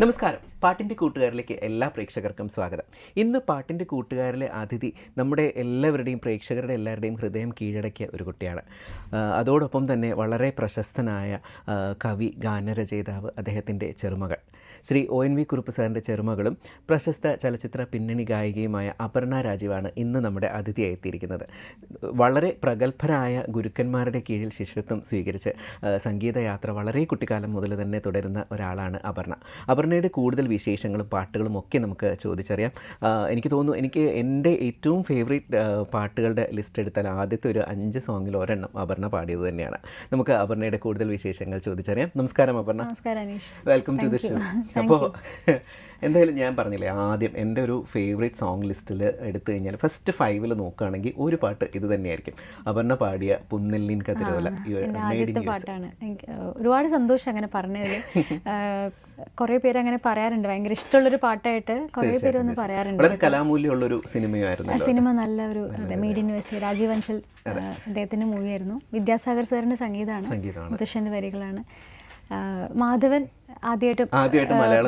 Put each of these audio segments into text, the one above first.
നമസ്കാരം. പാട്ടിന്റെ കൂട്ടുകാരിലേക്ക് എല്ലാ പ്രേക്ഷകർക്കും സ്വാഗതം. ഇന്ന് പാട്ടിന്റെ കൂട്ടുകാരിലെ അതിഥി നമ്മുടെ എല്ലാവരുടെയും പ്രേക്ഷകരുടെ എല്ലാവരുടെയും ഹൃദയം കീഴടക്കിയ ഒരു കുട്ടിയാണ്. അതോടൊപ്പം തന്നെ വളരെ പ്രശസ്തനായ കവി ഗാനരചയിതാവ് അദ്ദേഹത്തിന്റെ ചെറുമകൾ. Shri O N V Kurup സാറിന്റെ ചെറുമകളും പ്രശസ്ത ചലച്ചിത്ര പിന്നണി ഗായികയുമായ അപർണ രാജീവാണ് ഇന്ന് നമ്മുടെ അതിഥിയായി എത്തിയിരിക്കുന്നത്. വളരെ പ്രഗത്ഭരായ ഗുരുക്കന്മാരുടെ കീഴിൽ ശിഷ്യത്വം സ്വീകരിച്ച് സംഗീതയാത്ര വളരെ കുട്ടിക്കാലം മുതൽ തന്നെ തുടരുന്ന ഒരാളാണ് അപർണ. അപർണയുടെ കൂടുതൽ വിശേഷങ്ങളും പാട്ടുകളും ഒക്കെ നമുക്ക് ചോദിച്ചറിയാം. എനിക്ക് തോന്നുന്നു എനിക്ക് എന്റെ ഏറ്റവും ഫേവറേറ്റ് പാട്ടുകളുടെ ലിസ്റ്റ് എടുത്താൽ ആദ്യത്തെ ഒരു അഞ്ച് സോങ്ങിൽ ഒരെണ്ണം അപർണ പാടിയത് തന്നെയാണ്. നമുക്ക് അപർണയുടെ കൂടുതൽ വിശേഷങ്ങൾ ചോദിച്ചറിയാം. നമസ്കാരം അപർണ. നമസ്കാരം വെൽക്കം ടു ദ ഷോ അപ്പോൾ എന്തായാലും ഞാൻ പറഞ്ഞില്ലേ ആദ്യം എന്റെ ഒരു ഫേവറേറ്റ് സോങ് ലിസ്റ്റിൽ എടുത്തു കഴിഞ്ഞാൽ ഫസ്റ്റ് ഫൈവിൽ നോക്കുകയാണെങ്കിൽ ഒരു പാട്ട് ഇത് തന്നെയായിരിക്കും. അപർണ പാടിയ പുന്നെല്ലിൻ കതിരോല പാട്ടാണ്. ഒരുപാട് സന്തോഷം അങ്ങനെ പറഞ്ഞതിൽ. കുറേ പേര് അങ്ങനെ പറയാറുണ്ട് ഭയങ്കര ഇഷ്ടമുള്ളൊരു പാട്ടായിട്ട് കുറേ പേര് ഒന്ന് പറയാറുണ്ട് വളരെ കലാമൂല്യമുള്ളൊരു സിനിമയായിരുന്നു സിനിമ നല്ല ഒരു made in west Rajeev Anchal ഏഹ്, അദ്ദേഹത്തിന്റെ മൂവിയായിരുന്നു. വിദ്യാസാഗർ സാറിന്റെ സംഗീതമാണ്. മുത്തശ്ശന്റെ വരികളാണ്. മാധവൻ ആദ്യമായിട്ട്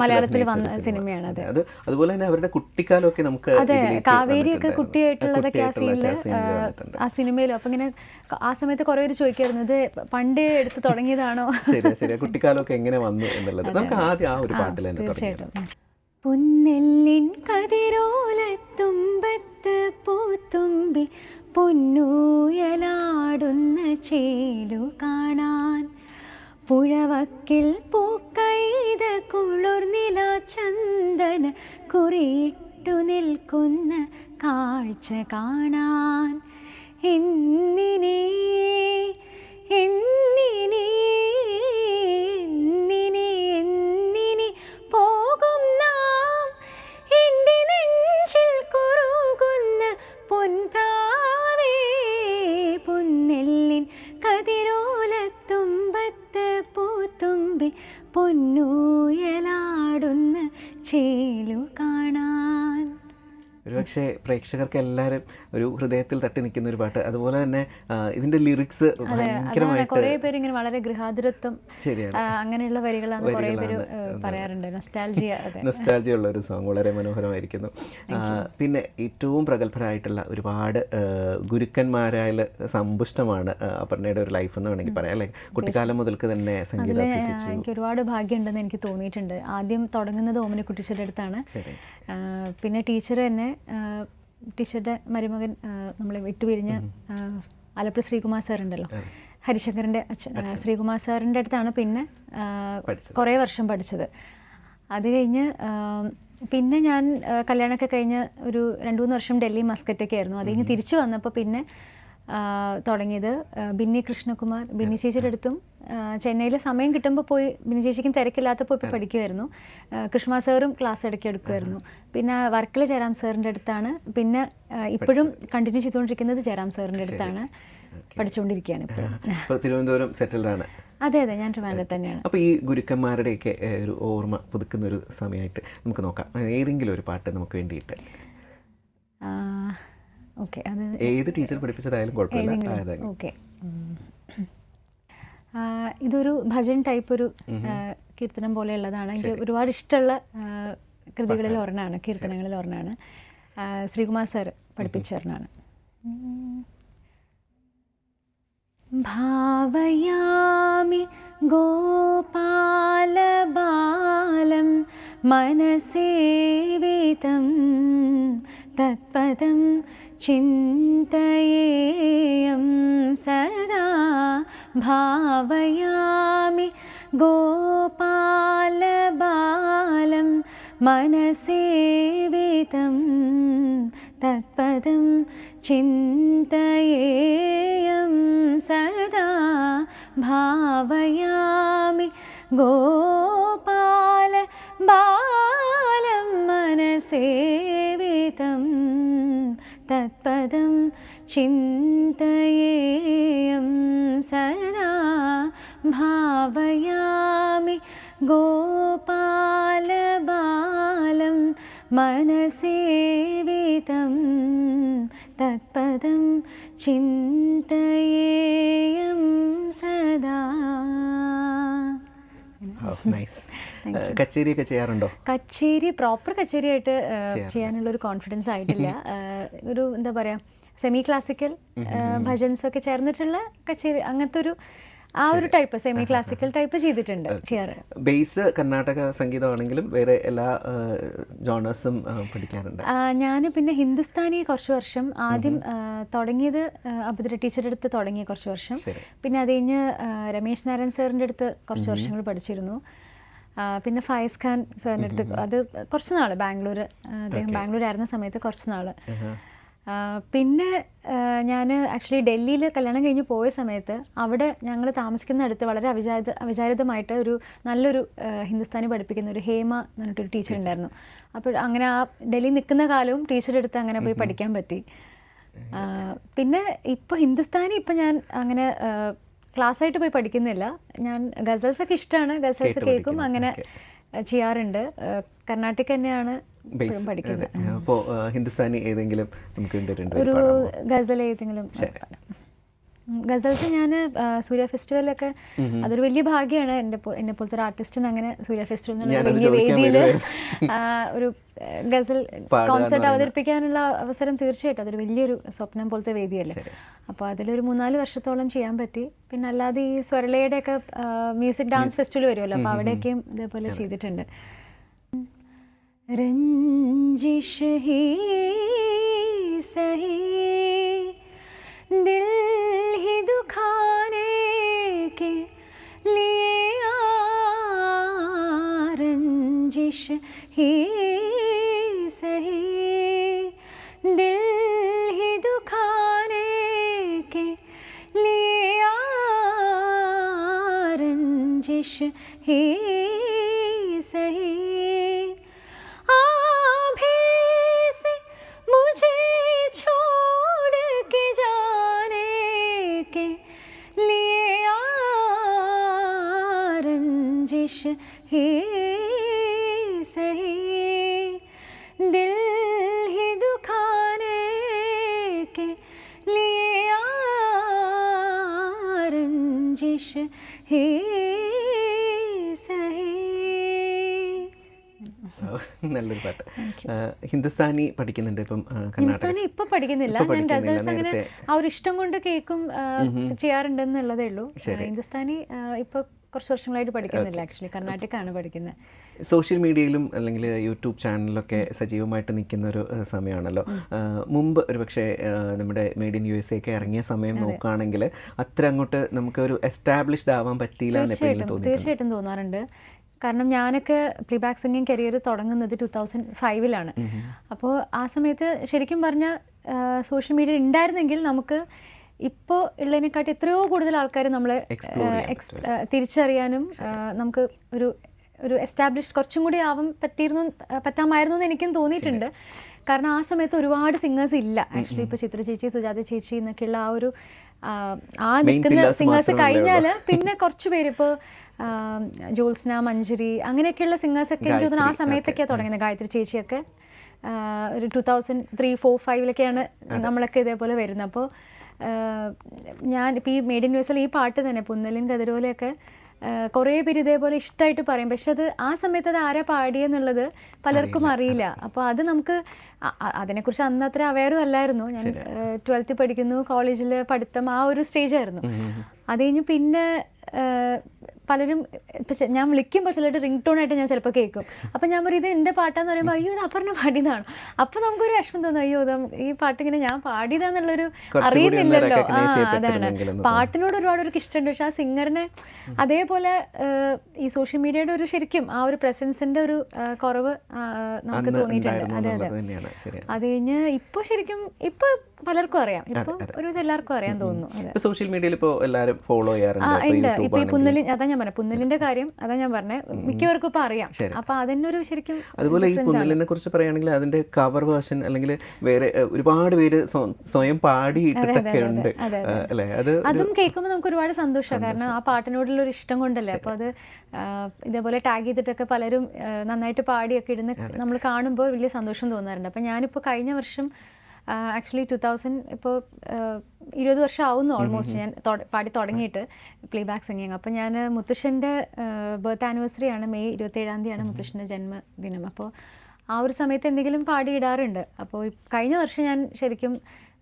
മലയാളത്തിൽ വന്ന സിനിമയാണ്. അതെ, അത്. അത് അതുപോലെ തന്നെ അവരുടെ കുട്ടിക്കാലമൊക്കെ നമുക്ക് അതെ കാവേരിയൊക്കെ കുട്ടിയായിട്ടുള്ളതൊക്കെ ആ സീനിൽ ആ സിനിമയിലും. അപ്പൊ ഇങ്ങനെ ആ സമയത്ത് കുറെ പേര് ചോദിക്കായിരുന്നു ഇത് പണ്ടേ എടുത്ത് തുടങ്ങിയതാണോ? ശരി ശരി കുട്ടിക്കാലമൊക്കെ എങ്ങനെ വന്നു എന്നുള്ളത്. നമുക്ക് ആദ്യം ആ ഒരു പാട്ടിൽ തന്നെ തുടങ്ങിയത് പൊന്നെല്ലിൻ കതിരോലത്തുമ്പത്ത് പൂത്തുമ്പി പൊന്നൂയലാടുന്ന ചേലു കാണാൻ പുഴവക്കിൽ പൂക്കൈത കുളിർനില ചന്ദന കുറിയിട്ടു നിൽക്കുന്ന കാഴ്ച കാണാൻ. എന്നിനേ എന്നിനേ എന്നിനെ ഒരുപക്ഷെ പ്രേക്ഷകർക്ക് എല്ലാവരും ഒരു ഹൃദയത്തിൽ തട്ടി നിൽക്കുന്ന ഒരു പാട്ട്. അതുപോലെ തന്നെ ഇതിന്റെ ലിറിക്സ് ഭയങ്കരമായിട്ട് വളരെ ഗൃഹാതുരത്വം അങ്ങനെയുള്ള വരികളാണ് കുറേ പേര് പറയാറുണ്ട്. നൊസ്റ്റാൾജിയ ഉള്ള ഒരു സോങ് വളരെ മനോഹരമായിരിക്കുന്നു. പിന്നെ ഏറ്റവും പ്രഗത്ഭരായിട്ടുള്ള ഒരുപാട് ഗുരുക്കന്മാരായ സമ്പുഷ്ടമാണ് അപർണയുടെ ഒരു ലൈഫ് എന്ന് വേണമെങ്കിൽ പറയാം അല്ലെ? കുട്ടിക്കാലം മുതൽക്ക് തന്നെ സംഗീതം എനിക്ക് ഒരുപാട് ഭാഗ്യമുണ്ടെന്ന് എനിക്ക് തോന്നിയിട്ടുണ്ട്. ആദ്യം തുടങ്ങുന്നത് ഓമനക്കുട്ടിച്ചയുടെ അടുത്താണ്. ശരി. ആ, പിന്നെ ടീച്ചർ തന്നെ ടീച്ചറുടെ മരുമകൻ നമ്മളെ വിട്ടുപിരിഞ്ഞ ആലപ്പുഴ ശ്രീകുമാർ സാർ ഉണ്ടല്ലോ ഹരിശങ്കറിന്റെ അച്ഛൻ ശ്രീകുമാർ സാറിന്റെ അടുത്താണ് പിന്നെ കുറേ വർഷം പഠിച്ചത്. അത് കഴിഞ്ഞ് പിന്നെ ഞാൻ കല്യാണമൊക്കെ കഴിഞ്ഞ് ഒരു രണ്ട് മൂന്ന് വർഷം ഡൽഹി മസ്കറ്റൊക്കെ ആയിരുന്നു. അത് കഴിഞ്ഞ് തിരിച്ചു വന്നപ്പോൾ പിന്നെ തുടങ്ങിയത്. ബിന്നി കൃഷ്ണകുമാർ ബിന്നി ചേച്ചിയുടെ അടുത്തും ചെന്നൈയിൽ സമയം കിട്ടുമ്പോൾ പോയി ബിന്നി ചേച്ചിക്കും തിരക്കില്ലാത്തപ്പോൾ ഇപ്പോൾ പഠിക്കുമായിരുന്നു കൃഷ്ണ സാറും ക്ലാസ് ഇടയ്ക്ക് എടുക്കുമായിരുന്നു പിന്നെ വർക്കിൽ ജയറാം സാറിന്റെ അടുത്താണ്. പിന്നെ ഇപ്പോഴും കണ്ടിന്യൂ ചെയ്തുകൊണ്ടിരിക്കുന്നത് ജയറാം സാറിന്റെ അടുത്താണ്. പഠിച്ചുകൊണ്ടിരിക്കുകയാണ് ഇപ്പോൾ തിരുവനന്തപുരം സെറ്റിൽഡ് ആണ്. അതെ അതെ ഞാൻ ട്രിവാൻഡ്രത്ത് തന്നെയാണ്. അപ്പോൾ ഈ ഗുരുക്കന്മാരുടെയൊക്കെ ഒരു ഓർമ്മ പുതുക്കുന്ന ഒരു സമയമായിട്ട് നമുക്ക് നോക്കാം. ഏതെങ്കിലും ഒരു പാട്ട് നമുക്ക് വേണ്ടിയിട്ട്. ഏത് ടീച്ചർ പഠിപ്പിച്ചതായാലും കുഴപ്പമില്ല. ഓക്കെ. ഇതൊരു ഭജൻ ടൈപ്പ് ഒരു കീർത്തനം പോലെയുള്ളതാണ്. എനിക്ക് ഒരുപാട് ഇഷ്ടമുള്ള കൃതികളിൽ ഒരെണ്ണമാണ് കീർത്തനങ്ങളിൽ ഒരെണ്ണമാണ് ശ്രീകുമാർ സാർ പഠിപ്പിച്ച ഒരെണ്ണമാണ് ഭാവയാമി ഗോപാലബാലം മനസേവിതം തത്പദം ചിന്തയേയം സദാ ഭാവയാമി ഗോപാലബാലം മനസേവിതം തത്പദം ചിന്തയേയം സദാ ഭാവയാമി ഗോപാല ബാലം മനസേവിതം തത്പദം ചിന്തയേയം സദാ ഭാവയാമി ഗോപാലബാലം മനസേവിതം തത്പദം ചിന്തയേയം സദാ. നൈസ് കച്ചേരിയൊക്കെ ചെയ്യാറുണ്ടോ? കച്ചേരി പ്രോപ്പർ കച്ചേരിയായിട്ട് ചെയ്യാനുള്ള ഒരു കോൺഫിഡൻസ് ആയിട്ടില്ല. ഒരു എന്താ പറയാ സെമി ക്ലാസിക്കൽ ഭജൻസ് ഒക്കെ ചേർന്നിട്ടുള്ള കച്ചേരി അങ്ങനത്തെ ഒരു ആ ഒരു ടൈപ്പ് സെമി ക്ലാസിക്കൽ ടൈപ്പ് ചെയ്തിട്ടുണ്ട് ചെയ്യാറ്. ബേസ് കർണാടക സംഗീതമാണെങ്കിലും വേറെ എല്ലാ ജോണേഴ്സും പഠിക്കാറുണ്ട്. ഞാൻ പിന്നെ ഹിന്ദുസ്ഥാനി കുറച്ച് വർഷം ആദ്യം തുടങ്ങിയത് അബുദ്ര ടീച്ചറുടെ അടുത്ത് തുടങ്ങിയ കുറച്ച് വർഷം. പിന്നെ അത് കഴിഞ്ഞ് രമേശ് നാരായൺ സാറിന്റെ അടുത്ത് കുറച്ച് വർഷങ്ങൾ പഠിച്ചിരുന്നു. പിന്നെ ഫയസ് ഖാൻ സാറിന്റെ അടുത്ത് അത് കുറച്ച് നാൾ ബാംഗ്ലൂർ അദ്ദേഹം ബാംഗ്ലൂർ ആയിരുന്ന സമയത്ത് കുറച്ച് നാൾ പിന്നെ ഞാൻ ആക്ച്വലി ഡൽഹിയിൽ കല്യാണം കഴിഞ്ഞ് പോയ സമയത്ത് അവിടെ ഞങ്ങൾ താമസിക്കുന്ന അടുത്ത് വളരെ അവിചാരിത അവിചാരിതമായിട്ട് ഒരു നല്ലൊരു ഹിന്ദുസ്ഥാനി പഠിപ്പിക്കുന്ന ഒരു ഹേമ എന്ന് പറഞ്ഞിട്ടൊരു ടീച്ചർ ഉണ്ടായിരുന്നു. അപ്പോൾ അങ്ങനെ ആ ഡൽഹി നിൽക്കുന്ന കാലവും ടീച്ചറുടെ അടുത്ത് അങ്ങനെ പോയി പഠിക്കാൻ പറ്റി. പിന്നെ ഇപ്പോൾ ഹിന്ദുസ്ഥാനി ഇപ്പം ഞാൻ അങ്ങനെ ക്ലാസ് ആയിട്ട് പോയി പഠിക്കുന്നില്ല. ഞാൻ ഗസൽസൊക്കെ ഇഷ്ടമാണ് ഗസൽസ് കേൾക്കും അങ്ങനെ ചെയ്യാറുണ്ട്. കർണാട്ടിക് തന്നെയാണ്. ബേസ് അപ്പോൾ ഹിന്ദുസ്ഥാനി ഏതെങ്കിലും നമുക്ക് ഒരു ഗസൽ ഏതെങ്കിലും ഗസൽസ് ഞാൻ സൂര്യ ഫെസ്റ്റിവലൊക്കെ അതൊരു വലിയ ഭാഗ്യമാണ് എന്റെ എന്നെ പോലത്തെ ഒരു ആർട്ടിസ്റ്റിന് അങ്ങനെ സൂര്യ ഫെസ്റ്റിവൽ വലിയ വേദിയിൽ ഒരു ഗസൽ കോൺസെർട്ട്. അവതരിപ്പിക്കാനുള്ള അവസരം തീർച്ചയായിട്ടും. അതൊരു വലിയൊരു സ്വപ്നം പോലത്തെ വേദിയല്ലേ. അപ്പോൾ അതിലൊരു മൂന്നാൽ വർഷത്തോളം ചെയ്യാൻ പറ്റി. പിന്നെ അല്ലാതെ ഈ സ്വരളയുടെ ഒക്കെ മ്യൂസിക് ഡാൻസ് ഫെസ്റ്റിവൽ വരുമല്ലോ. അപ്പോൾ അവിടെയൊക്കെയും ഇതേപോലെ ചെയ്തിട്ടുണ്ട്. रंजिश ही सही। दिल ही दुखाने के लिए आ रंजिश ही सही। दिल ही के रंजिश ही सही। ही सही दिल ही दुखाने के लिए आ रंजिश ही सही നല്ലൊരു പാട്ട് ആ, ഹിന്ദുസ്ഥാനി പഠിക്കുന്നുണ്ട് ഇപ്പം ആ, കർണാടക ഹിന്ദുസ്ഥാനി ഇപ്പൊ പഠിക്കുന്നില്ല ഇപ്പൊ ഞാൻ പഠിക്കുന്നില്ല, ഗസൽസ് അങ്ങനെ നേരത്തെ. ആ ഒരു ഇഷ്ടം കൊണ്ട് കേൾക്കും ആ, ചെയ്യാറുണ്ടെന്നുള്ളതേ ഉള്ളൂ ആ, ഹിന്ദുസ്ഥാനി ആ, ഇപ്പൊ കുറച്ച് വർഷങ്ങളായിട്ട് പഠിക്കുന്നില്ല ആക്ച്വലി ആണ് പഠിക്കുന്നത് സോഷ്യൽ മീഡിയയിലും അല്ലെങ്കിൽ യൂട്യൂബ് ചാനലിലൊക്കെ സജീവമായിട്ട് നിൽക്കുന്ന ഒരു സമയമാണല്ലോ. മുമ്പ് ഒരുപക്ഷെ നമ്മുടെ മെയ്ഡ് ഇൻ യു എസ് ഒക്കെ ഇറങ്ങിയ സമയം നോക്കുകയാണെങ്കിൽ അത്ര അങ്ങോട്ട് നമുക്ക് ഒരു എസ്റ്റാബ്ലിഷ്ഡ് ആവാൻ പറ്റിയില്ല തീർച്ചയായിട്ടും തോന്നാറുണ്ട്. കാരണം ഞാനൊക്കെ പ്ലേബാക്ക് സിംഗിങ് കരിയർ തുടങ്ങുന്നത് ടു തൗസൻഡ് ഫൈവിലാണ് അപ്പോൾ ആ സമയത്ത് ശരിക്കും പറഞ്ഞാൽ സോഷ്യൽ മീഡിയ ഉണ്ടായിരുന്നെങ്കിൽ നമുക്ക് ഇപ്പോൾ ഉള്ളതിനെക്കാട്ടി എത്രയോ കൂടുതൽ ആൾക്കാർ നമ്മളെ തിരിച്ചറിയാനും നമുക്ക് ഒരു ഒരു എസ്റ്റാബ്ലിഷ്ഡ് കുറച്ചും കൂടി ആവാൻ പറ്റിയിരുന്നു പറ്റാമായിരുന്നു എന്ന് എനിക്കും തോന്നിയിട്ടുണ്ട്. കാരണം ആ സമയത്ത് ഒരുപാട് സിംഗേഴ്സ് ഇല്ല. ആക്ച്വലി ഇപ്പോൾ ചിത്ര ചേച്ചി സുജാത ചേച്ചി എന്നൊക്കെയുള്ള ആ ഒരു ആ, നിൽക്കുന്ന സിംഗേഴ്സ് കഴിഞ്ഞാൽ പിന്നെ കുറച്ച് പേര് ഇപ്പോൾ ജോത്സ്ന മഞ്ജരി അങ്ങനെയൊക്കെയുള്ള സിംഗേഴ്സ് ഒക്കെ എനിക്ക് തോന്നുന്നു ആ സമയത്തൊക്കെയാണ് തുടങ്ങുന്നത്. ഗായത്രി ചേച്ചിയൊക്കെ ഒരു ടു തൗസൻഡ് ത്രീ ഫോർ ഫൈവിലൊക്കെയാണ് നമ്മളൊക്കെ ഇതേപോലെ വരുന്നത്. അപ്പോൾ ഞാൻ ഇപ്പോൾ ഈ മെയ്ഡ് ഇൻ ന്യൂസിൽ ഈ പാട്ട് തന്നെ പുന്നലിൻ കതിരോലയൊക്കെ കുറേ പേര് ഇതേപോലെ ഇഷ്ടമായിട്ട് പറയും. പക്ഷെ അത് ആ സമയത്ത് അത് ആരാ പാടിയെന്നുള്ളത് പലർക്കും അറിയില്ല. അപ്പോൾ അത് നമുക്ക് അതിനെക്കുറിച്ച് അന്ന് അത്ര അവയറും അല്ലായിരുന്നു. ഞാൻ ട്വൽത്തിൽ പഠിക്കുന്നു കോളേജിൽ പഠിത്തം ആ ഒരു സ്റ്റേജ് ആയിരുന്നു. അത് കഴിഞ്ഞ് പിന്നെ പലരും ഇപ്പം ഞാൻ വിളിക്കുമ്പോൾ ചിലരുടെ റിംഗ് ടോൺ ആയിട്ട് ഞാൻ ചിലപ്പോൾ കേൾക്കും. അപ്പം ഞാൻ പറയും ഇത് എന്റെ പാട്ടാന്ന് പറയുമ്പോൾ അയ്യോ ഇത് അപർണ പാടിയതാണോ? അപ്പം നമുക്കൊരു വിഷമം തോന്നും അയ്യോ ഇത് ഈ പാട്ട് ഇങ്ങനെ ഞാൻ പാടിയതാന്നുള്ളൊരു അറിയുന്നില്ലല്ലോ. ആ അതാണ്. പാട്ടിനോട് ഒരുപാട് ഒരു ഇഷ്ടമുണ്ട്. പക്ഷെ ആ സിംഗറിനെ അതേപോലെ ഈ സോഷ്യൽ മീഡിയയുടെ ഒരു ശരിക്കും ആ ഒരു പ്രസൻസിന്റെ ഒരു കുറവ് നമുക്ക് തോന്നിയിട്ടുണ്ട്. അതെ അതെ. അത് കഴിഞ്ഞ് ഇപ്പോൾ ശരിക്കും ഇപ്പോൾ പലർക്കും അറിയാം. ഇപ്പോൾ ഒരു എല്ലാവർക്കും അറിയാൻ തോന്നുന്നു. സോഷ്യൽ മീഡിയയിൽ ഇപ്പോൾ എല്ലാവരും ഫോളോ ചെയ്യാറുണ്ട്. ഇപ്പോൾ ഉണ്ട്. ഇപ്പൊ ഈ പുന്നലിൻ അതാ ഞാൻ പറഞ്ഞത് പുന്നലിന്റെ കാര്യം അതാ ഞാൻ പറഞ്ഞത് മിക്കവർക്കും ഇപ്പൊ അറിയാം. അപ്പൊ അതിനൊരു ശരിക്കും അതുപോലെ ഈ പുന്നലിനെ കുറിച്ച് പറയുകയാണെങ്കിൽ അതിന്റെ കവർ വേർഷൻ അല്ലെങ്കിൽ വേറെ ഒരുപാട് പേര് സ്വ- സ്വയം പാടിയിട്ടൊക്കെ ഉണ്ട്. അല്ലേ? അത് അതും കേൾക്കുമ്പോൾ നമുക്ക് ഒരുപാട് സന്തോഷമാണ് കാരണം ആ പാട്ടിനോടുള്ള ഒരു ഇഷ്ടം കൊണ്ടല്ലേ? അപ്പോൾ അത് ഇതേപോലെ ടാഗ് ചെയ്തിട്ടൊക്കെ പലരും നന്നായിട്ട് പാടിയൊക്കെ ഇടുന്ന നമ്മൾ കാണുമ്പോൾ വലിയ സന്തോഷം തോന്നാറുണ്ട്. അപ്പം ഞാനിപ്പോൾ കഴിഞ്ഞ വർഷം ആക്ച്വലി ടു തൗസൻഡ് ഇപ്പോൾ ഇരുപത് വർഷം ആവുന്നു ഓൾമോസ്റ്റ് ഞാൻ പാടി തുടങ്ങിയിട്ട് പ്ലേ ബാക്ക് സിംഗിങ് അപ്പോൾ ഞാൻ മുത്തശ്ശന്റെ ബർത്ത് ആനിവേഴ്സറി ആണ് മെയ് ഇരുപത്തേഴാം തീയതിയാണ് മുത്തശ്ശന്റെ ജന്മദിനം. അപ്പോൾ ആ ഒരു സമയത്ത് എന്തെങ്കിലും പാടി ഇടാറുണ്ട് അപ്പോൾ കഴിഞ്ഞ വർഷം ഞാൻ ശരിക്കും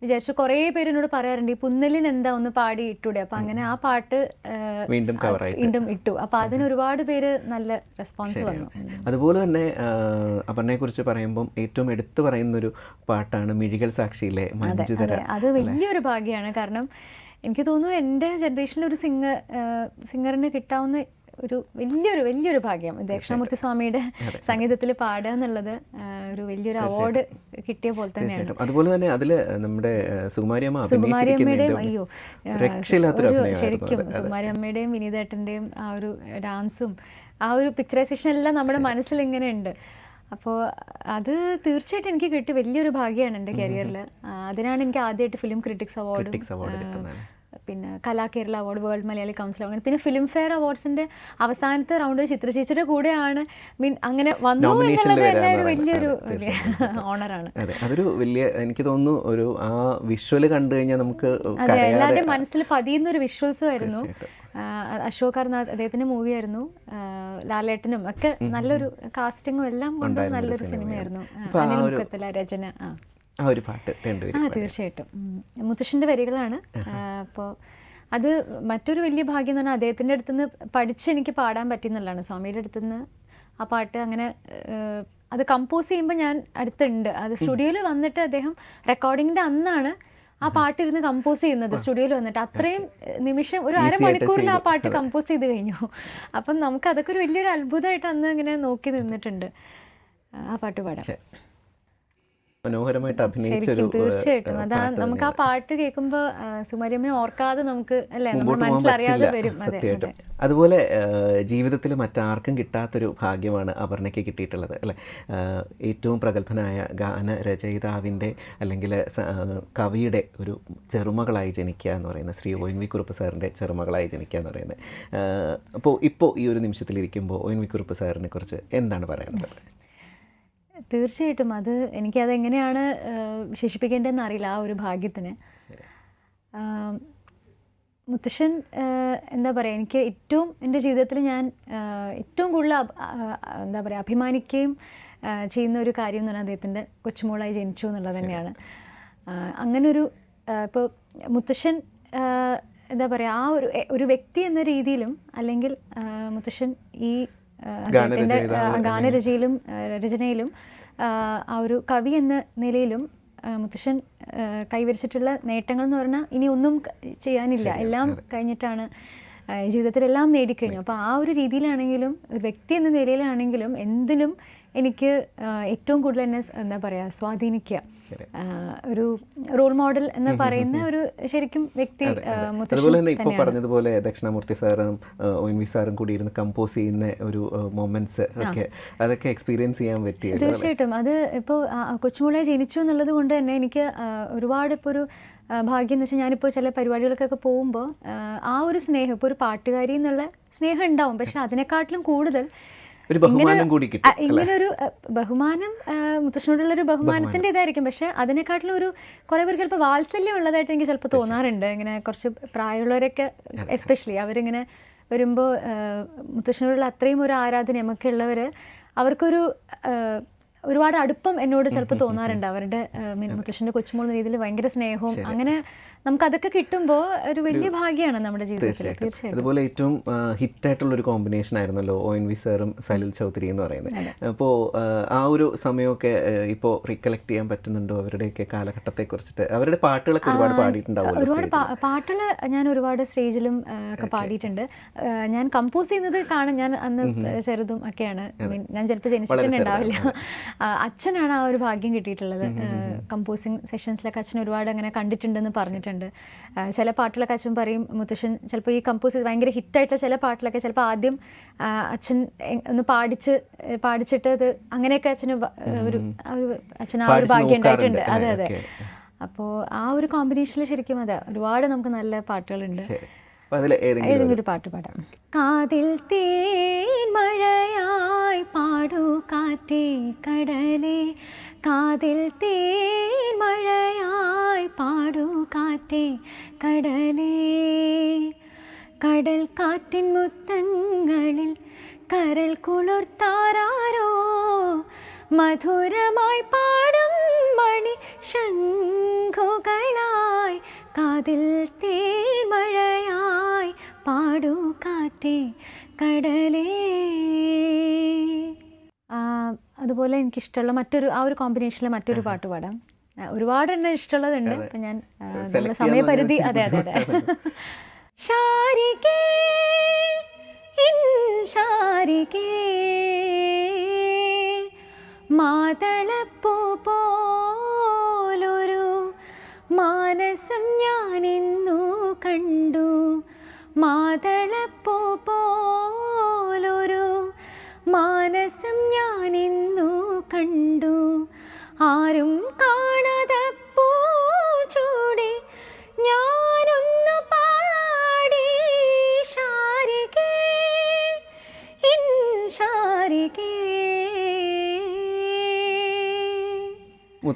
വിചാരിച്ചു കുറേ പേര് എന്നോട് പറയാറുണ്ട് ഈ പുന്നലിൻ എന്താ ഒന്ന് പാടി ഇട്ടൂടെ? അപ്പൊ അങ്ങനെ ആ പാട്ട് വീണ്ടും വീണ്ടും ഇട്ടു. അപ്പൊ അതിന് ഒരുപാട് പേര് നല്ല റെസ്പോൺസ് വന്നു. അതുപോലെ തന്നെ അപർണയെ കുറിച്ച് പറയുമ്പോൾ ഏറ്റവും എടുത്തു പറയുന്ന ഒരു പാട്ടാണ് മിഴികൾ സാക്ഷിയിലെ മഞ്ജുതര അത്. വലിയൊരു ഭാഗ്യമാണ് കാരണം എനിക്ക് തോന്നുന്നു എന്റെ ജനറേഷനിൽ ഒരു സിംഗർ സിംഗറിന് കിട്ടാവുന്ന ഒരു വലിയൊരു വലിയൊരു ഭാഗ്യം. ദക്ഷിണാമൂർത്തി സ്വാമിയുടെ സംഗീതത്തിൽ പാടുക എന്നുള്ളത് ഒരു വലിയൊരു അവാർഡ് കിട്ടിയ പോലെ തന്നെയാണ്. അതുപോലെ തന്നെ അതിൽ നമ്മുടെ സുകുമാരിയമ്മ സുകുമാരിയമ്മയുടെയും അയ്യോ ശരിക്കും സുകുമാരിയമ്മയുടെയും വിനീതേട്ടന്റെയും ആ ഒരു ഡാൻസും ആ ഒരു പിക്ചറൈസേഷൻ എല്ലാം നമ്മുടെ മനസ്സിൽ ഇങ്ങനെ ഉണ്ട് അപ്പോൾ അത് തീർച്ചയായിട്ടും എനിക്ക് കിട്ടി വലിയൊരു ഭാഗ്യമാണ് എന്റെ കരിയറിൽ അതിനാണ് എനിക്ക് ആദ്യമായിട്ട് ഫിലിം ക്രിറ്റിക്സ് അവാർഡ്. പിന്നെ Kalakerala award world Malayali council അങ്ങനെ പിന്നെ ഫിലിം ഫെയർ അവാർഡ്സിന്റെ അവസാനത്തെ റൗണ്ട് ചിത്ര ചേച്ചിയുടെ കൂടെയാണ്. മീൻ അങ്ങനെ വന്നു എന്നുള്ളത് തന്നെ ഒരു വലിയൊരു ഓണറാണ് അതൊരു വലിയ എനിക്ക് തോന്നുന്നു ഒരു ആ വിഷ്വൽ കണ്ടു കഴിഞ്ഞാൽ നമുക്ക് അതെ എല്ലാവരുടെയും മനസ്സിൽ പതിയുന്ന ഒരു വിഷ്വൽസും ആയിരുന്നു. അശോക് അർനാഥ് അദ്ദേഹത്തിന്റെ മൂവി ആയിരുന്നു. ലാലേട്ടനും ഒക്കെ നല്ലൊരു കാസ്റ്റിങ്ങും എല്ലാം കൊണ്ടും നല്ലൊരു സിനിമയായിരുന്നു. അനിൽ മുഖത്തല രചന ആ അനിൽ ഒരു- മുക്കത്തല രചന ആ ഒരു പാട്ട് രണ്ടുപേരും ആ തീർച്ചയായിട്ടും. മുത്തശ്ശന്റെ വരികളാണ്. അപ്പോൾ അത് മറ്റൊരു വലിയ ഭാഗ്യം എന്ന് പറഞ്ഞാൽ അദ്ദേഹത്തിന്റെ അടുത്ത് നിന്ന് പഠിച്ച് എനിക്ക് പാടാൻ പറ്റുന്നുള്ളതാണ് സ്വാമിയുടെ അടുത്ത് നിന്ന് ആ പാട്ട് അങ്ങനെ അത് കമ്പോസ് ചെയ്യുമ്പോൾ ഞാൻ അടുത്തുണ്ട്. അത് സ്റ്റുഡിയോയിൽ വന്നിട്ട് അദ്ദേഹം റെക്കോർഡിങ്ങിന്റെ അന്നാണ് ആ പാട്ട് പാട്ടിരുന്ന് കമ്പോസ് ചെയ്യുന്നത് സ്റ്റുഡിയോയിൽ വന്നിട്ട്. അത്രയും നിമിഷം ഒരു അരമണിക്കൂറിൽ ആ പാട്ട് കമ്പോസ് ചെയ്ത് കഴിഞ്ഞു. അപ്പം നമുക്ക് അതൊക്കെ ഒരു വലിയൊരു അത്ഭുതമായിട്ട് അന്ന് ഇങ്ങനെ നോക്കി നിന്നിട്ടുണ്ട്. ആ പാട്ട് പാടാം. മനോഹരമായിട്ട് അഭിനയിച്ചൊരു ഒരു തീർച്ചയായിട്ടും. അതാ നമുക്ക് ആ പാട്ട് കേൾക്കുമ്പോൾ സുമരമ്മയെ ഓർക്കാതെ നമുക്ക് അല്ലേ മനസ്സിലറിയാതെ വരും. സത്യമായിട്ടും. അതുപോലെ ജീവിതത്തിൽ മറ്റാർക്കും കിട്ടാത്തൊരു ഭാഗ്യമാണ് അപർണയ്ക്ക് കിട്ടിയിട്ടുള്ളത് അല്ലേ? ഏറ്റവും പ്രഗത്ഭനായ ഗാന രചയിതാവിന്റെ അല്ലെങ്കിൽ കവിയുടെ ഒരു ചെറുമകളായി ജനിക്കുക എന്ന് പറയുന്നത് Shri O N V Kurup സാറിന്റെ ചെറുമകളായി ജനിക്കുക എന്ന് പറയുന്നത്. അപ്പോൾ ഇപ്പോൾ ഈ ഒരു നിമിഷത്തിലിരിക്കുമ്പോൾ ഒ എൻ വി കുറുപ്പ് സാറിനെ കുറിച്ച് എന്താണ് പറയാനുള്ളത്? തീർച്ചയായിട്ടും. അത് എനിക്കത് എങ്ങനെയാണ് വിശേഷിപ്പിക്കേണ്ടതെന്ന് അറിയില്ല ആ ഒരു ഭാഗ്യത്തിന്. മുത്തശ്ശൻ എന്താ പറയുക എനിക്ക് ഏറ്റവും എന്റെ ജീവിതത്തിൽ ഞാൻ ഏറ്റവും കൂടുതൽ എന്താ പറയുക അഭിമാനിക്കുകയും ചെയ്യുന്ന ഒരു കാര്യം എന്ന് പറഞ്ഞാൽ അദ്ദേഹത്തിന്റെ കൊച്ചുമോളായി ജനിച്ചു എന്നുള്ളത് തന്നെയാണ്. അങ്ങനൊരു ഇപ്പോൾ മുത്തശ്ശൻ എന്താ പറയുക ആ ഒരു ഒരു വ്യക്തി എന്ന രീതിയിലും അല്ലെങ്കിൽ മുത്തശ്ശൻ ഈ അദ്ദേഹത്തിന്റെ ആ, ഗാനരചയിലും രചനയിലും ആ, ഒരു കവി എന്ന നിലയിലും മുത്തശ്ശൻ കൈവരിച്ചിട്ടുള്ള നേട്ടങ്ങൾ എന്ന് പറഞ്ഞാൽ ഇനി ഒന്നും ചെയ്യാനില്ല. എല്ലാം കഴിഞ്ഞിട്ടാണ് ജീവിതത്തിലെല്ലാം നേടിക്കഴിഞ്ഞു. അപ്പോൾ ആ ഒരു രീതിയിലാണെങ്കിലും ഒരു വ്യക്തി എന്ന നിലയിലാണെങ്കിലും എന്തിലും എനിക്ക് ഏറ്റവും കൂടുതൽ എന്നെ എന്താ പറയുക സ്വാധീനിക്കുക. ഒരു റോൾ മോഡൽ എന്ന് പറയുന്ന ഒരു ശരിക്കും വ്യക്തി അതുപോലെ തന്നെ ഇപ്പോൾ. പറഞ്ഞതുപോലെ ദക്ഷിണാമൂർത്തി സാറും ഒ എൻ വി സാറും കൂടി ഇരുന്ന് കമ്പോസ് ചെയ്യുന്ന ഒരു മൊമെന്റ്സ് ഒക്കെ അതൊക്കെ എക്സ്പീരിയൻസ് ചെയ്യാൻ പറ്റിയ തീർച്ചയായിട്ടും. അത് ഇപ്പോൾ കൊച്ചുമോളെ ജനിച്ചു എന്നുള്ളത് കൊണ്ട് തന്നെ എനിക്ക് ഒരുപാട് ഇപ്പോൾ ഒരു ഭാഗ്യം എന്ന് വെച്ചാൽ ഞാനിപ്പോൾ ചില പരിപാടികൾക്കൊക്കെ പോകുമ്പോൾ ആ ഒരു സ്നേഹം ഇപ്പോൾ ഒരു പാട്ടുകാരി എന്നുള്ള സ്നേഹം ഉണ്ടാവും. പക്ഷെ അതിനെക്കാട്ടിലും കൂടുതൽ ഒരു ബഹുമാനം കൂടി കിട്ടും ആ, ഇങ്ങനൊരു ബഹുമാനം മുത്തശ്ശനോടുള്ള ഒരു ബഹുമാനത്തിന്റെ ഇതായിരിക്കും. പക്ഷെ അതിനെക്കാട്ടിലും ഒരു കുറെ പേർക്ക് ചിലപ്പോൾ വാത്സല്യം ഉള്ളതായിട്ട് എനിക്ക് ചിലപ്പോൾ തോന്നാറുണ്ട്. ഇങ്ങനെ കുറച്ച് പ്രായമുള്ളവരൊക്കെ എസ്പെഷ്യലി അവരിങ്ങനെ വരുമ്പോൾ മുത്തശ്ശനോടുള്ള അത്രയും ഒരു ആരാധന നമുക്കുള്ളവർ അവർക്കൊരു ഒരുപാട് അടുപ്പം എന്നോട് ചിലപ്പോൾ തോന്നാറുണ്ട്. അവരുടെ മുത്തശ്ശന്റെ കൊച്ചുമോൾ രീതിയിൽ ഭയങ്കര സ്നേഹവും അങ്ങനെ നമുക്ക് അതൊക്കെ കിട്ടുമ്പോൾ ഒരു വലിയ ഭാഗ്യമാണ് നമ്മുടെ ജീവിതത്തിൽ തീർച്ചയായിട്ടും. അതുപോലെ ഏറ്റവും ഹിറ്റായിട്ടുള്ള ഒരു കോമ്പിനേഷൻ ആയിരുന്നല്ലോ ഒ എൻ വി സാറും സലിൽ ചൗധരി എന്ന് പറയുന്നത്. അപ്പോൾ ആ ഒരു സമയമൊക്കെ ഇപ്പോൾ റീകളക്ട് ചെയ്യാൻ പറ്റുന്നുണ്ടോ? അവരുടെയൊക്കെ കാലഘട്ടത്തെ കുറിച്ചിട്ട് അവരുടെ പാട്ടുകളൊക്കെ ഒരുപാട് പാടിയിട്ടുണ്ടാവും ഒരുപാട് പാട്ടുകൾ ഞാൻ ഒരുപാട് സ്റ്റേജിലും ഒക്കെ പാടിയിട്ടുണ്ട്. ഞാൻ കമ്പോസ് ചെയ്യുന്നത് കാണാൻ ഞാൻ അന്ന് ചെറുതും ഒക്കെയാണ്. ഞാൻ ചിലപ്പോൾ ജനിച്ചിട്ട് ഉണ്ടാവില്ല. ആ, അച്ഛനാണ് ആ ഒരു ഭാഗ്യം കിട്ടിയിട്ടുള്ളത്. കമ്പോസിങ് സെഷൻസിലൊക്കെ അച്ഛൻ ഒരുപാട് അങ്ങനെ കണ്ടിട്ടുണ്ടെന്ന് പറഞ്ഞിട്ടുണ്ട്. ചില പാട്ടിലൊക്കെ അച്ഛൻ പറയും മുത്തശ്ശൻ ചിലപ്പോൾ ഈ കമ്പോസ് ചെയ്ത് ഭയങ്കര ഹിറ്റായിട്ടുള്ള ചില പാട്ടിലൊക്കെ ചിലപ്പോൾ ആദ്യം അച്ഛൻ ഒന്ന് പാടിച്ച് പാടിച്ചിട്ട് അത് അങ്ങനെയൊക്കെ അച്ഛന് ഒരു ഒരു അച്ഛൻ ആ ഒരു ഭാഗ്യം ഉണ്ടായിട്ടുണ്ട്. അതെ അതെ അപ്പോൾ ആ ഒരു കോമ്പിനേഷനിൽ ശരിക്കും അതെ ഒരുപാട് നമുക്ക് നല്ല പാട്ടുകളുണ്ട്. ഏതെങ്കിലും ഒരു പാട്ട് പാടാം. കാതിൽ തേൻ മഴയായി പാടൂ കാറ്റേ കടലേ. കാതിൽ തേൻ മഴയായി പാടൂ കാറ്റേ കാറ്റേ കടലേ. കടൽ കാറ്റിൻ മുത്തങ്ങളിൽ കരൾ കുളിർത്താരോ മധുരമായി പാടും മണി ശംഖുകളായി. കാതിൽ പാടൂ കാറ്റേ കടലേ. അതുപോലെ എനിക്കിഷ്ടമുള്ള മറ്റൊരു ആ ഒരു കോമ്പിനേഷനിലെ മറ്റൊരു പാട്ട് പാടാം. ഒരുപാട് എന്നെ ഇഷ്ടമുള്ളതുണ്ട്. അപ്പം ഞാൻ സമയപരിധി അതെ അതെ അതെ. ശാരികേ. മാതളപ്പൂ പോലൊരു മാനസം ഞാനിന്നു കണ്ടു. മാതളപ്പൂ പോലൊരു മാനസം ഞാനിന്നു കണ്ടു. ആരും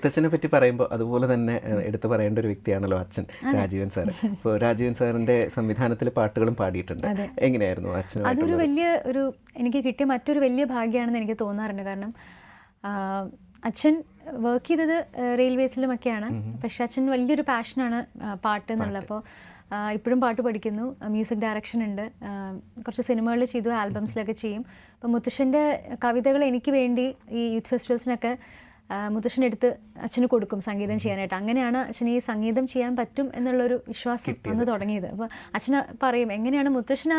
മുത്തച്ഛനെ പറ്റി പറയുമ്പോൾ അതുപോലെ തന്നെ എടുത്തു പറയേണ്ട ഒരു വ്യക്തിയാണല്ലോ അച്ഛൻ രാജീവൻ സാർ ഇപ്പോൾ രാജീവൻ സാറിന്റെ സംവിധാനത്തിൽ പാട്ടുകളും പാടിയിട്ടുണ്ട്. എങ്ങനെയായിരുന്നു അച്ഛൻ അതൊരു വലിയ ഒരു എനിക്ക് കിട്ടിയ മറ്റൊരു വലിയ ഭാഗ്യമാണെന്ന് എനിക്ക് തോന്നാറുണ്ട്. കാരണം അച്ഛൻ വർക്ക് ചെയ്തത് റെയിൽവേസിലുമൊക്കെയാണ് പക്ഷെ അച്ഛൻ വലിയൊരു പാഷനാണ് പാട്ട് എന്നുള്ളത്. അപ്പോൾ ഇപ്പോഴും പാട്ട് പഠിക്കുന്നു. മ്യൂസിക് ഡയറക്ഷൻ ഉണ്ട്. കുറച്ച് സിനിമകളിൽ ചെയ്തു ആൽബംസിലൊക്കെ ചെയ്യും. അപ്പോൾ മുത്തശ്ശന്റെ കവിതകൾ എനിക്ക് വേണ്ടി ഈ യൂത്ത് ഫെസ്റ്റിവൽസിനൊക്കെ എടുത്ത് അച്ഛന് കൊടുക്കും സംഗീതം ചെയ്യാനായിട്ട്. അങ്ങനെയാണ് അച്ഛന് ഈ സംഗീതം ചെയ്യാൻ പറ്റും എന്നുള്ളൊരു വിശ്വാസം അന്ന് തുടങ്ങിയത്. അപ്പോൾ അച്ഛന് പറയും എങ്ങനെയാണ് മുത്തശ്ശന്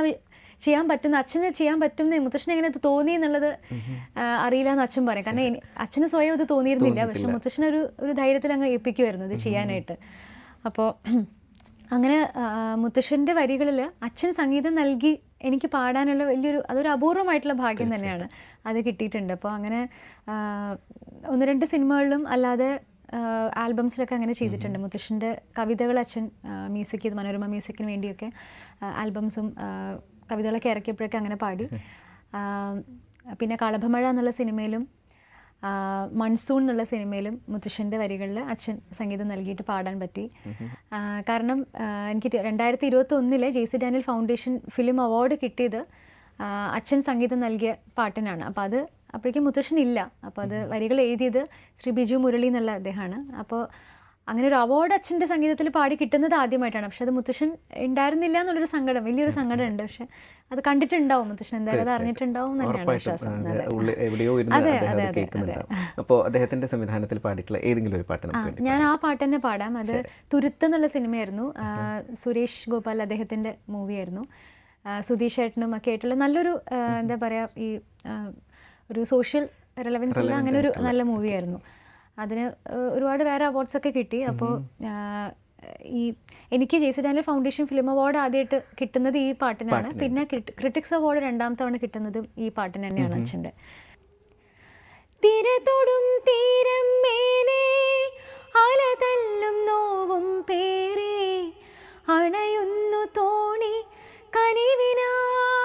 ചെയ്യാൻ പറ്റുന്ന അച്ഛന് ചെയ്യാൻ പറ്റും മുത്തശ്ശന് എങ്ങനെ അത് തോന്നി എന്നുള്ളത് അറിയില്ല എന്ന് അച്ഛൻ പറയും. കാരണം അച്ഛന് സ്വയം ഇത് തോന്നിയിരുന്നില്ല. പക്ഷെ മുത്തശ്ശനൊരു ഒരു ധൈര്യത്തിൽ അങ്ങ് ഏൽപ്പിക്കുമായിരുന്നു ഇത് ചെയ്യാനായിട്ട്. അപ്പോൾ അങ്ങനെ മുത്തശ്ശന്റെ വരികളിൽ അച്ഛൻ സംഗീതം നൽകി എനിക്ക് പാടാനുള്ള വലിയൊരു അതൊരു അപൂർവമായിട്ടുള്ള ഭാഗ്യം തന്നെയാണ്. അത് കിട്ടിയിട്ടുണ്ട്. അപ്പോൾ അങ്ങനെ ഒന്ന് രണ്ട് സിനിമകളിലും അല്ലാതെ ആൽബംസിലൊക്കെ അങ്ങനെ ചെയ്തിട്ടുണ്ട്. മുത്തശ്ശന്റെ കവിതകൾ അച്ഛൻ മ്യൂസിക് ചെയ്ത് മനോരമ മ്യൂസിക്കിന് വേണ്ടിയൊക്കെ ആൽബംസും കവിതകളൊക്കെ ഇറക്കിയപ്പോഴൊക്കെ അങ്ങനെ പാടി. പിന്നെ കളഭമഴ എന്നുള്ള സിനിമയിലും മൺസൂൺ എന്നുള്ള സിനിമയിലും മുത്തശ്ശന്റെ വരികളിൽ അച്ഛൻ സംഗീതം നൽകിയിട്ട് പാടാൻ പറ്റി. കാരണം എനിക്ക് രണ്ടായിരത്തി ഇരുപത്തി ഒന്നിലെ J C Daniel foundation film award കിട്ടിയത് അച്ഛൻ സംഗീതം നൽകിയ പാട്ടിനാണ്. അപ്പോൾ അത് അപ്പോഴേക്കും മുത്തശ്ശൻ ഇല്ല. അപ്പോൾ അത് വരികൾ എഴുതിയത് ശ്രീ ബിജു മുരളി എന്നുള്ള അദ്ദേഹമാണ്. അപ്പോൾ അങ്ങനെ ഒരു അവാർഡ് അച്ഛന്റെ സംഗീതത്തിൽ പാടി കിട്ടുന്നത് ആദ്യമായിട്ടാണ്. പക്ഷെ അത് മുത്തശ്ശൻ ഉണ്ടായിരുന്നില്ല എന്നുള്ളൊരു സങ്കടം വലിയൊരു സങ്കടം ഉണ്ട് പക്ഷെ അത് കണ്ടിട്ടുണ്ടാവും മുത്തശ്ശൻ. എന്തായാലും അത് അറിഞ്ഞിട്ടുണ്ടാവും തന്നെയാണ് വിശ്വാസം. അതെ. അതെ, അതെ, അപ്പോൾ അദ്ദേഹത്തിന്റെ സംവിധാനത്തിൽ പാടിയിട്ടുള്ള ഏതെങ്കിലും ഒരു പാട്ട് ഞാൻ ആ പാട്ട് തന്നെ പാടാം. അത് തുരുത്ത് എന്നുള്ള സിനിമയായിരുന്നു. സുരേഷ് ഗോപാൽ അദ്ദേഹത്തിന്റെ മൂവിയായിരുന്നു. സുധീഷ് ഏട്ടനും ഒക്കെ ആയിട്ടുള്ള നല്ലൊരു എന്താ പറയുക ഈ ഒരു സോഷ്യൽ റെലവൻസ് ഉള്ള അങ്ങനെ ഒരു നല്ല മൂവിയായിരുന്നു. അതിന് ഒരുപാട് വേറെ അവാർഡ്സ് ഒക്കെ കിട്ടി. അപ്പോൾ ഈ എനിക്ക് J C Daniel foundation film award ആദ്യമായിട്ട് കിട്ടുന്നത് ഈ പാട്ടിനാണ്. പിന്നെ ക്രിട്ടിക്സ് അവാർഡ് രണ്ടാം തവണ കിട്ടുന്നതും ഈ പാട്ടിന് തന്നെയാണ് അച്ഛന്റെ. തിരതൊടും തീരം മേലെ അലതല്ലും നോവും പേരെ അണയുന്നു തോണി കനിവിനായി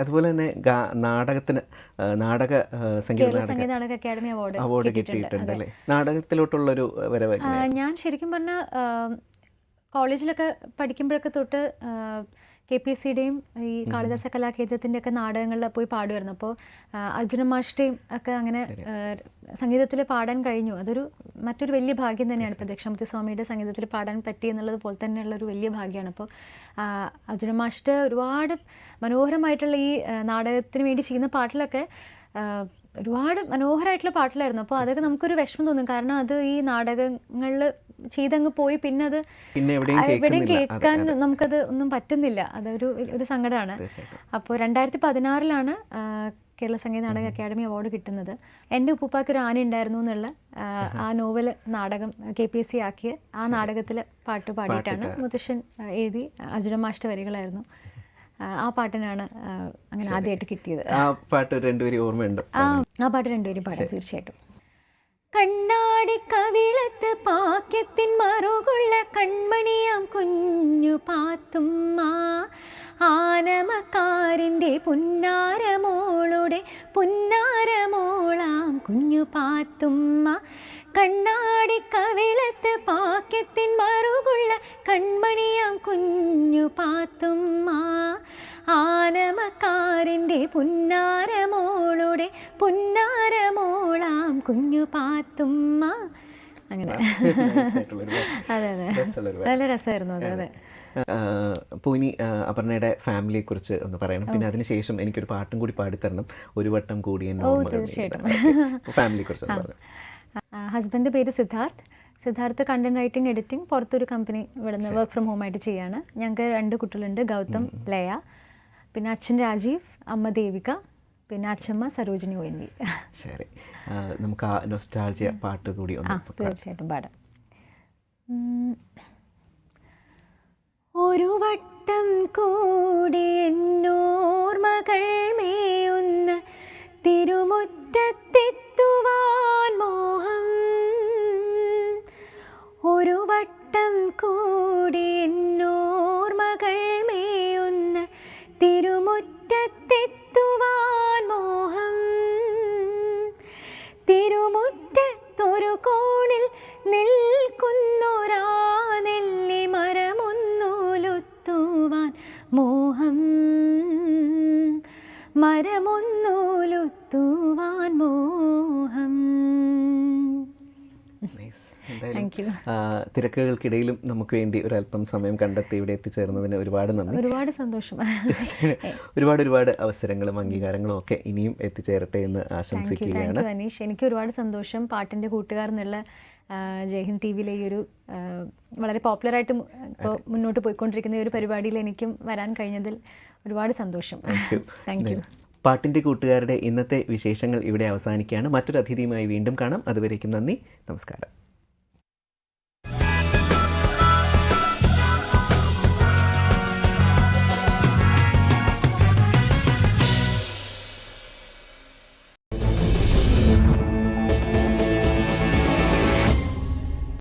അതുപോലെ തന്നെ നാടകത്തിന് നാടക Sangeetha Nataka academy award award കിട്ടിയിട്ടുണ്ട്. അല്ലേ? നാടകത്തിലോട്ടുള്ളൊരു വരവ് ഞാൻ ശരിക്കും പറഞ്ഞാൽ കോളേജിലൊക്കെ പഠിക്കുമ്പോഴൊക്കെ തൊട്ട് കെ പി സിയുടെയും ഈ കാളിദാസ കലാകേന്ദ്രത്തിന്റെ ഒക്കെ നാടകങ്ങളിൽ പോയി പാടുമായിരുന്നു. അപ്പോൾ അർജുന മാഷ്ടയും ഒക്കെ അങ്ങനെ സംഗീതത്തിൽ പാടാൻ കഴിഞ്ഞു. അതൊരു മറ്റൊരു വലിയ ഭാഗ്യം തന്നെയാണ് പ്രത്യക്ഷമൂർത്തി സ്വാമിയുടെ സംഗീതത്തിൽ പാടാൻ പറ്റി എന്നുള്ളത് പോലെ തന്നെയുള്ള ഒരു വലിയ ഭാഗ്യമാണ്. അപ്പോൾ അർജുന മാഷ്ട ഒരുപാട് മനോഹരമായിട്ടുള്ള ഈ നാടകത്തിന് വേണ്ടി ചെയ്യുന്ന പാട്ടിലൊക്കെ ഒരുപാട് മനോഹരമായിട്ടുള്ള പാട്ടിലായിരുന്നു. അപ്പോൾ അതൊക്കെ നമുക്കൊരു വിഷമം തോന്നും. കാരണം അത് ഈ നാടകങ്ങളിൽ ചെയ്തങ്ങ് പോയി. പിന്നെ അത് എവിടെയും കേൾക്കാൻ നമുക്കത് ഒന്നും പറ്റുന്നില്ല. അതൊരു ഒരു സങ്കടമാണ്. അപ്പോൾ രണ്ടായിരത്തി പതിനാറിലാണ് കേരള സംഗീത നാടക അക്കാദമി അവാർഡ് കിട്ടുന്നത്. എന്റെ ഉപ്പുപ്പാക്ക് ഒരു ആന ഉണ്ടായിരുന്നു എന്നുള്ള ആ, നോവൽ നാടകം കെ പി എസ് സി ആക്കിയ ആ നാടകത്തിൽ പാട്ട് പാടിയിട്ടാണ് മുത്തശ്ശൻ എഴുതി അർജുന മാഷ്ട വരികളായിരുന്നു. ആ, പാട്ടിനാണ് അങ്ങനെ ആദ്യമായിട്ട് കിട്ടിയത്. ആ പാട്ട് രണ്ടുപേരും ഓർമ്മയുണ്ട്. ആ പാട്ട് രണ്ടുപേരും പാടാം തീർച്ചയായിട്ടും. കണ്ണാടി കവിളത്ത് പാക്യത്തിൻ മറുകുള്ള കൺമണിയാം കുഞ്ഞു പാത്തുമ്മ. ആനമക്കാരിന്റെ പുന്നാരമോളുടെ പുന്നാരമോളാം കുഞ്ഞു പാത്തുമ്മ. കണ്ണാടി കവിളത്ത് പാക്യത്തിൻ മറുകുള്ള കൺമണിയാം കുഞ്ഞു പാത്തുമ്മ. ആനമക്കാരിന്റെ പുന്നാരമോളുടെ പുന്നാരമോളാം കുഞ്ഞു പാത്തുമ്മ. അങ്ങനെ. അതെ അതെ. നല്ല രസമായിരുന്നു അതെ അതെ. പൂനി ഇനി അപർണയുടെ ഫാമിലിയെ കുറിച്ച് ഒന്ന് പറയണം. പിന്നെ അതിനുശേഷം എനിക്കൊരു പാട്ടും കൂടി പാടിത്തരണം. ഒരു വട്ടം കൂടി തീർച്ചയായിട്ടും. ഫാമിലിയെ കുറിച്ച് ഹസ്ബൻഡ് പേര് Siddharth. Siddharth content writing editing. പുറത്തൊരു കമ്പനി ഇവിടുന്ന് വർക്ക് ഫ്രം ഹോം ആയിട്ട് ചെയ്യാണ്. ഞങ്ങൾക്ക് രണ്ട് കുട്ടികളുണ്ട്. ഗൗതം ലയ. പിന്നെ അച്ഛൻ രാജീവ് അമ്മ ദേവിക. പിന്നെ അച്ഛമ്മ സരോജിനി വേണ്ടി എൻ ശരി നമുക്ക് ആ നൊസ്റ്റാൾജിയ പാട്ട് കൂടി ഒന്ന് തീർച്ചയായിട്ടും പാടാം. ഒരു വട്ടം കൂടി എന്നോർമകൾ തിരക്കുകൾക്കിടയിലും നമുക്ക് വേണ്ടി ഒരല്പം സമയം കണ്ടെത്തി ഇവിടെ എത്തിച്ചേർന്നതിന് ഒരുപാട് നന്ദി. ഒരുപാട് സന്തോഷം. ഒരുപാട് ഒരുപാട് അവസരങ്ങളും അംഗീകാരങ്ങളും ഒക്കെ ഇനിയും എത്തിച്ചേരട്ടെ എന്ന് ആശംസിക്കുകയാണ്. അനീഷ്. എനിക്ക് ഒരുപാട് സന്തോഷം. പാട്ടിന്റെ കൂട്ടുകാർ എന്നുള്ള ആ, ജയ്ഹിന്ദ് ടി വിയിലെ ഈ ഒരു വളരെ പോപ്പുലറായിട്ട് ഇപ്പോൾ മുന്നോട്ട് പോയിക്കൊണ്ടിരിക്കുന്ന ഈ ഒരു പരിപാടിയിൽ എനിക്കും വരാൻ കഴിഞ്ഞതിൽ ഒരുപാട് സന്തോഷം. താങ്ക് യു പാട്ടിന്റെ കൂട്ടുകാരുടെ ഇന്നത്തെ വിശേഷങ്ങൾ ഇവിടെ അവസാനിക്കുകയാണ്. മറ്റൊരു അതിഥിയുമായി വീണ്ടും കാണാം. അതുവരേക്കും നന്ദി. നമസ്കാരം.